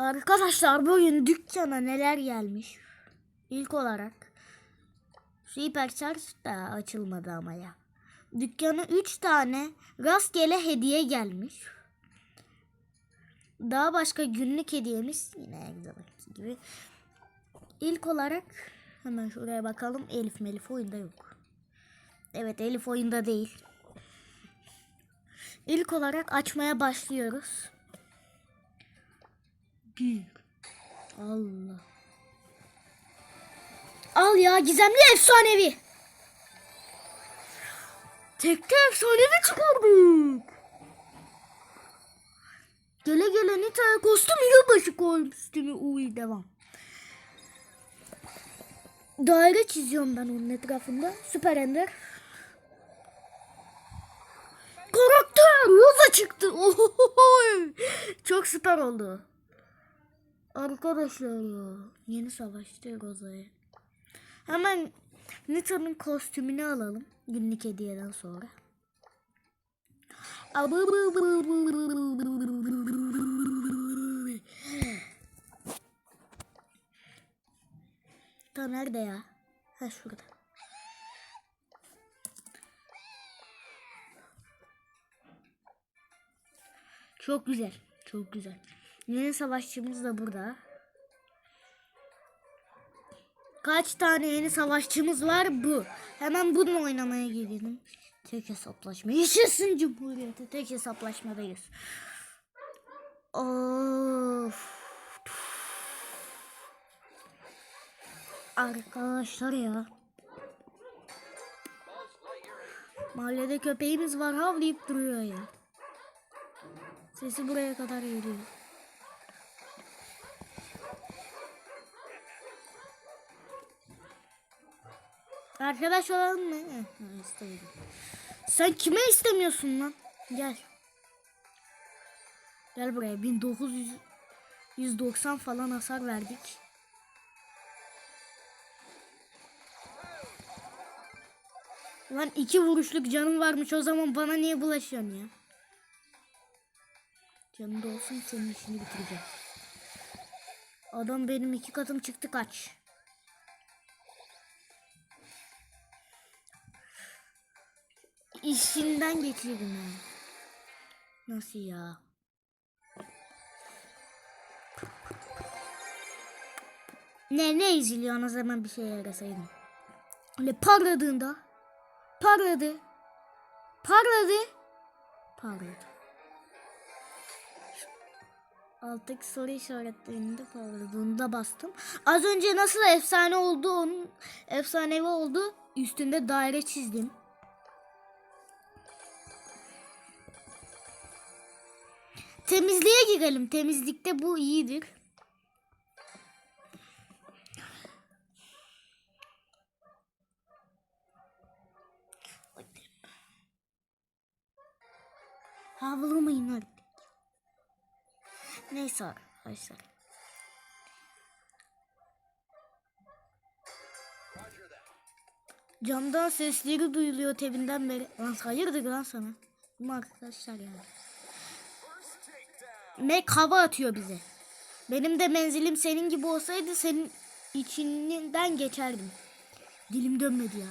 Arkadaşlar bugün dükkana neler gelmiş? İlk olarak şu hipercharge da açılmadı ama ya. Dükkana 3 tane rastgele hediye gelmiş. Daha başka günlük hediyemiz yine zamanki gibi. İlk olarak hemen şuraya bakalım. Elif Melif oyunda yok. Evet Elif oyunda değil. İlk olarak açmaya başlıyoruz. Bir. Allah. Al ya gizemli efsanevi. Tekte efsanevi çıkardık. Gele gele Nita'ya kostüm yılbaşı kostümü. Uy devam. Daire çiziyorum ben onun etrafında. Süper Ender. Karakter Rosa çıktı. Ohohoy. Çok süper oldu. Arkadaşlar. Yeni savaştı Rosa'ya. Hemen Nita'nın kostümünü alalım. Günlük hediyeden sonra. Ta nerede ya? Ha şurada. Çok güzel. Çok güzel. Yeni savaşçımız da burada. Kaç tane yeni savaşçımız var bu. Hemen bununla oynamaya gidelim. Tek hesaplaşma. Yaşasın Cumhuriyeti. Tek hesaplaşmadayız. Of. Arkadaşlar ya. Mahallede köpeğimiz var havlayıp duruyor ya. Sesi buraya kadar geliyor. Arkadaş olalım mı? Ha, istemedim. Sen kime istemiyorsun lan? Gel. Gel buraya. 1990 falan hasar verdik. Lan iki vuruşluk canım varmış o zaman bana niye bulaşıyorsun ya? Canım da olsun senin işini bitireceğim. Adam benim iki katım çıktı kaç. İşinden geçirdim ha. Nasıl ya? Ne ne izliyorsun o zaman bir şey yarasaydım. Öyle parladığında parladı. Parladı. Parladı. Alttaki soru işaretlerinde parladığında bastım. Az önce nasıl efsane oldu onun efsanevi oldu. Üstünde daire çizdim. Temizliğe girelim. Temizlikte bu iyidir. Havlamayın artık. Neyse arkadaşlar. Camdan sesleri duyuluyor tebinden beri. Lan hayırdır lan sana? Bu arkadaşlar yani. Mac hava atıyor bize. Benim de menzilim senin gibi olsaydı senin içinden geçerdim. Dilim dönmedi ya.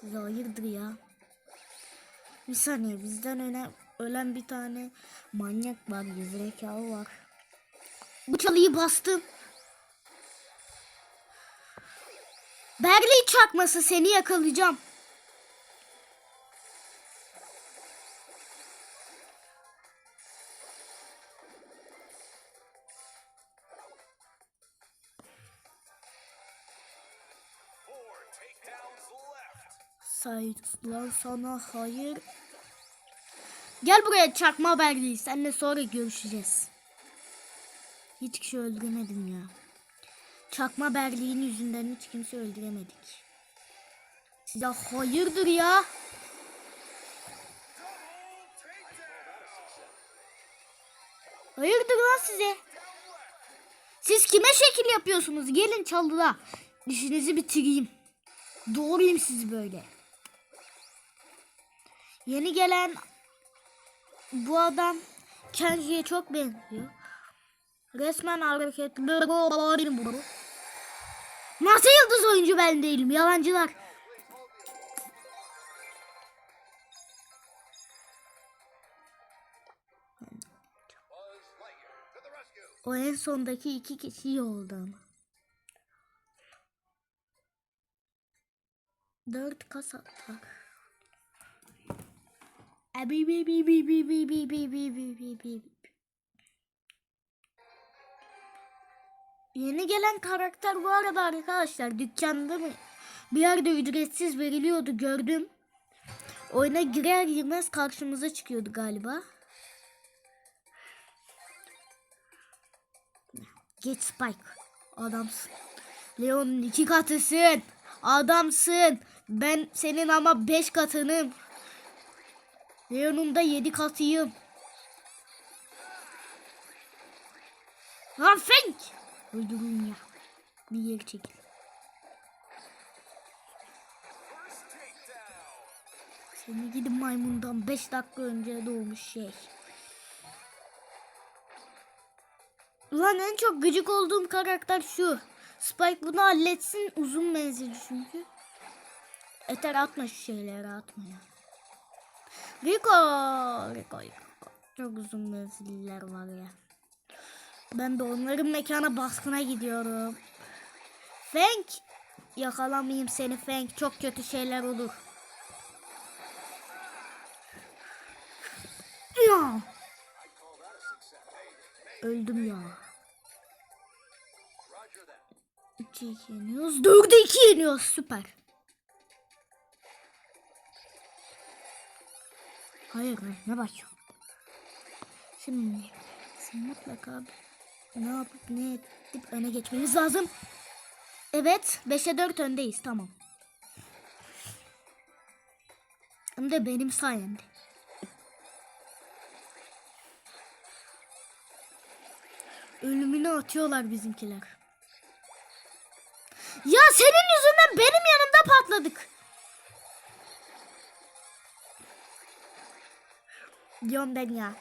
Size hayırdır ya. Bir saniye bizden ölen, ölen bir tane manyak var. Zekalı var. Bu çalıyı bastım. Berli çakması seni yakalayacağım. Sayılan sana hayır. Gel buraya çakma Berli. Seninle sonra görüşeceğiz. Hiç kişi öldüremedim ya. Çakma Berli'nin yüzünden hiç kimse öldüremedik. Size hayırdır ya? Hayırdır lan size? Siz kime şekil yapıyorsunuz? Gelin çalıda. İşinizi bitireyim. Doğrayayım sizi böyle. Yeni gelen bu adam Kenji'ye çok benziyor. Resmen hareketli. Nasıl yıldız oyuncu ben değilim yalancılar. O en sondaki iki kişi oldu ama. Dört kas atlar. Abi bi bi bi bi bi bi bi bi bi bi bi. Yeni gelen karakter bu arada arkadaşlar dükkanda mı bir yerde ücretsiz veriliyordu gördüm. Oyuna girer girmez karşımıza çıkıyordu galiba. Geç Spike. Adamsın. Leon'un iki katısın. Adamsın. Ben senin ama beş katınım. Leon'un da yedi katıyım. Lan Fenk. Öldürün ya. Bir yer çekil. Seni gidin maymundan 5 dakika önce doğmuş şey. Ulan en çok gıcık olduğum karakter şu. Spike bunu halletsin uzun menzili çünkü. Eter atma şu şeyleri atma ya. Rico. Rico, Rico. Çok uzun menziller var ya. Ben de onların mekana baskına gidiyorum. Fank. Yakalamayayım seni Fank. Çok kötü şeyler olur. Ya. Öldüm ya. Roger that. 3'e 2 yeniyoruz. 4'e 2 yeniyoruz. Süper. Hayır ne bakıyor? Şimdi sen mutlaka ne yapıp ne edip öne geçmemiz lazım. Evet 5'e 4 öndeyiz tamam. Hem de benim sayemde. Ölümünü atıyorlar bizimkiler. Ya senin yüzünden benim yanımda patladık. Diyorum ben ya.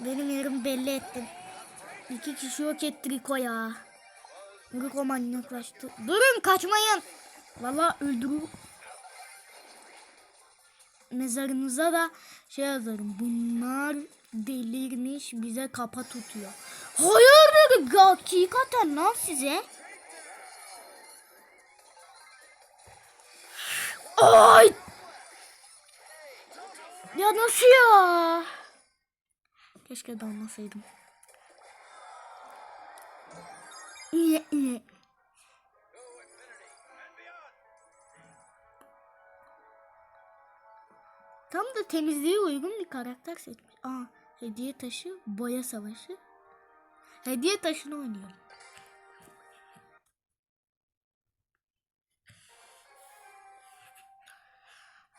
Benim yerimi belli ettin. İki kişi yok etti Rico ya. Rico manyaklaştı. Durun kaçmayın. Valla öldürür. Mezarınıza da şey yazarım. Bunlar delirmiş bize kafa tutuyor. Hayır dedi. Hakikaten lan size. Ay! Ya nasıl ya? Keşke dalmasaydım. İyi iyi. Tam da temizliğe uygun bir karakter seçmiş. Aa, hediye taşı, boya savaşı. Hediye taşını oynuyorum.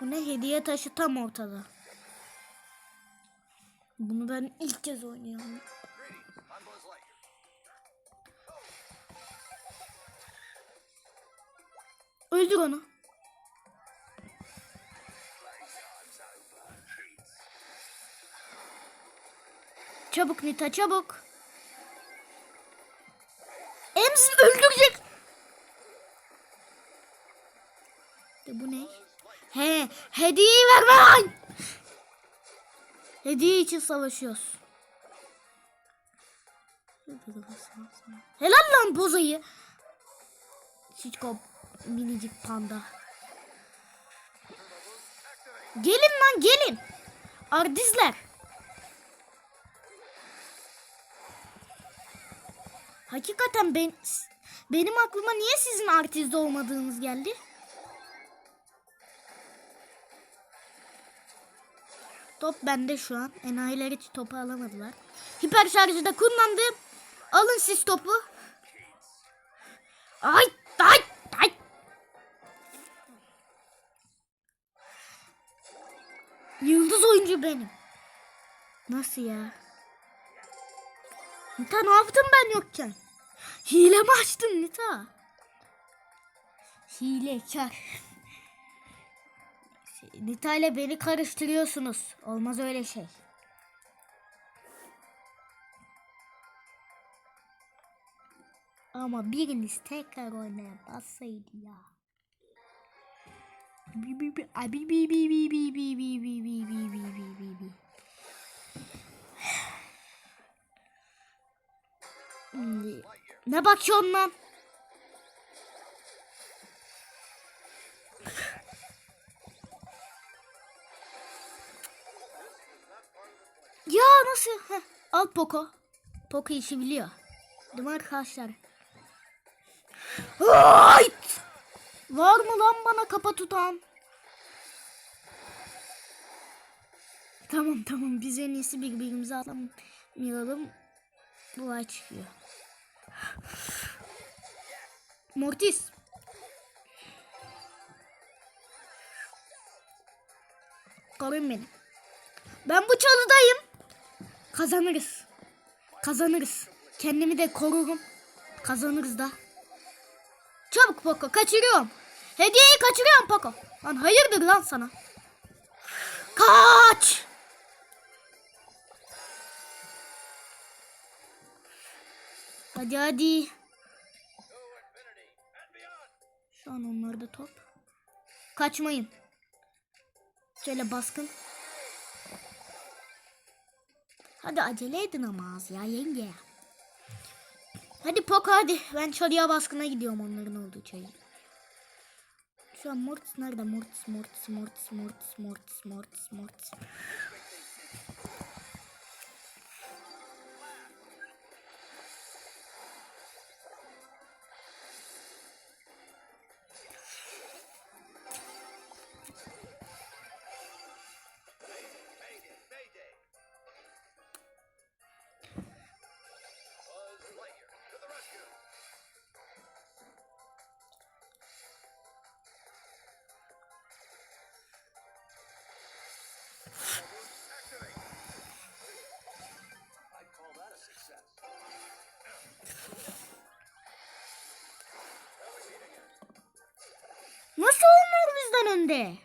Bu ne hediye taşı tam ortada. Bunu ben ilk kez oynuyorum. Öldür onu. Çabuk Nita çabuk. Ems öldürecek. De bu ne? He, hediyeyi verme lan. Hediye için savaşıyoruz. Helal lan bozayı. Çiçko minicik panda. Gelin lan gelin. Ardizler. Hakikaten ben benim aklıma niye sizin artist olmadığınız geldi? Top bende şu an. Enayiler hiç topu alamadılar. Hiper şarjı da kullandım. Alın siz topu. Ay ay ay. Yıldız oyuncu benim. Nasıl ya? Nita ne yaptım ben yokken? Hile mi açtın Nita? Hilekar. Nita ile beni karıştırıyorsunuz. Olmaz öyle şey. Ama biriniz tekrar oynaya bassaydı ya. Bi bi bi abi bi bi bi bi bi bi bi bi bi bi bi bi bi. Ne bakıyorsun lan? Al Poco. Poco işi biliyor. Değil mi arkadaşlar? Ay! Var mı lan bana kafa tutan? Tamam tamam biz en iyisi birbirimize atlamayalım. Bu ay çıkıyor. Mortis. Koruyun. Ben bu çalıdayım. Kazanırız. Kazanırız. Kendimi de korurum. Kazanırız da. Çabuk Poco kaçırıyorum. Hediyeyi kaçırıyorum Poco. Lan hayırdır lan sana. Kaç. Hadi hadi. Şu an onlarda top. Kaçmayın. Şöyle baskın. Hadi acele edin ama az ya yenge. Hadi Poco hadi. Ben çalıya baskına gidiyorum onların olduğu çayı. Şu an Mortis nerede? Mortis, Mortis, Mortis, Mortis, Mortis, Mortis, Mortis. And beyond.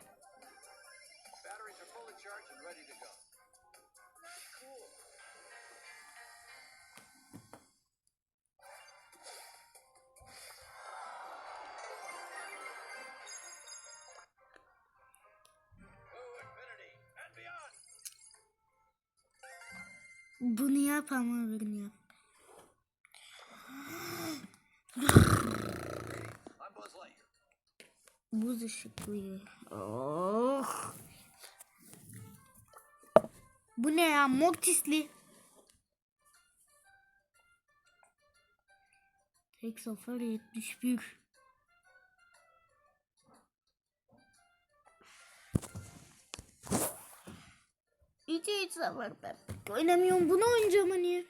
Bunu yap ama. Buz ışıklı. Oh. Bu ne ya? Mortisli. Tek sefer 71. Hiç hiç sefer ben. Oynamıyorum bunu oynayacağım hani.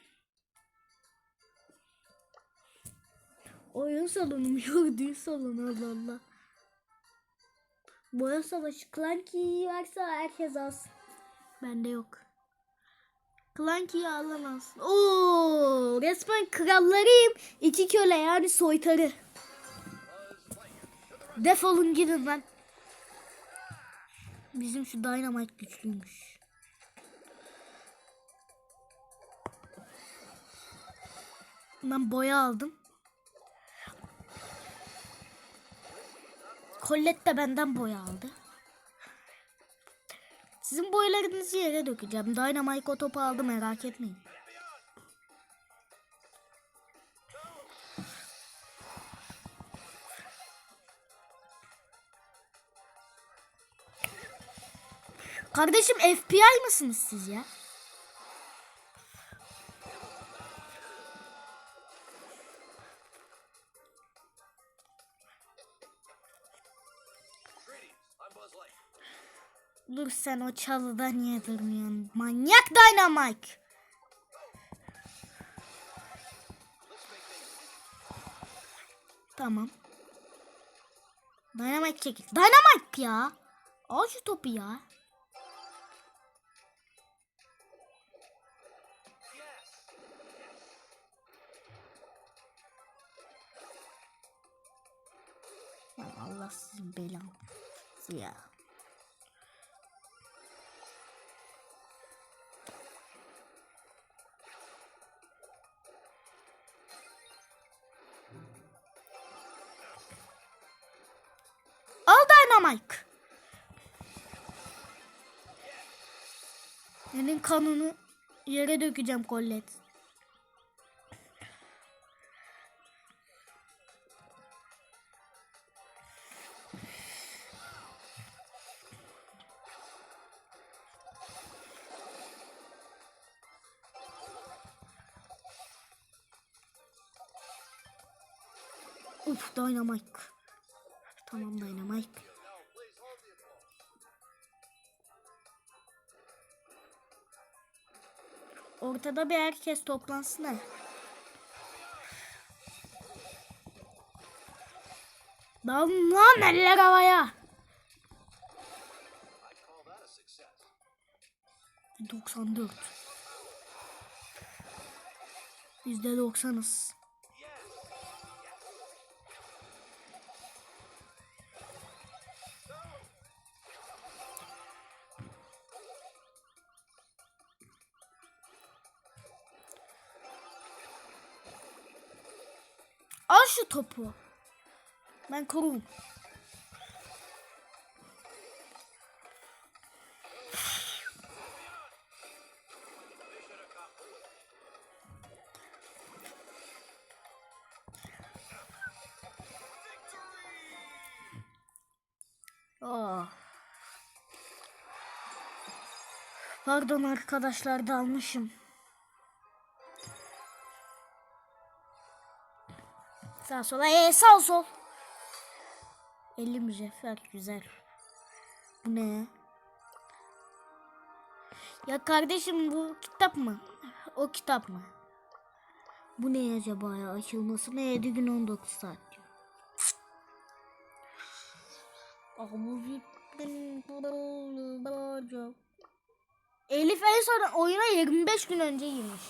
Oyun salonu mu? Yok değil salonu Allah Allah. Boya savaşı Clanky varsa herkes alsın. Bende yok. Clanky'yi alamaz. Oo, resmen krallarıyım. İki köle yani soytarı. Defolun gidin lan. Bizim şu Dynamite güçlüymüş. Ben boya aldım. Colette de benden boya aldı. Sizin boyalarınızı yere dökeceğim. Dynamite o topu aldı merak etmeyin. Kardeşim FBI mısınız siz ya? Sen o çalıda niye durmuyorsun? Manyak Dynamite. Tamam. Dynamite çekil. Dynamite ya. Al şu topu ya. Allah sizin belanızı ya. Dynamite. Senin kanını yere dökeceğim Colette. Uf Dynamite. Tamam Dynamite. Ortada bir herkes toplansın da. Lan lan eller havaya. I'd call that a success. 94. Yüzde doksanız. Al şu topu. Ben korurum. Oh. Pardon arkadaşlar dalmışım. Sağ sola ee, sağ sol. 50 mücevher güzel. Bu ne? Ya kardeşim bu kitap mı? O kitap mı? Bu ne acaba ya? Açılması ne? 7 gün 19 saat diyor. Elif en son oyuna 25 gün önce girmiş.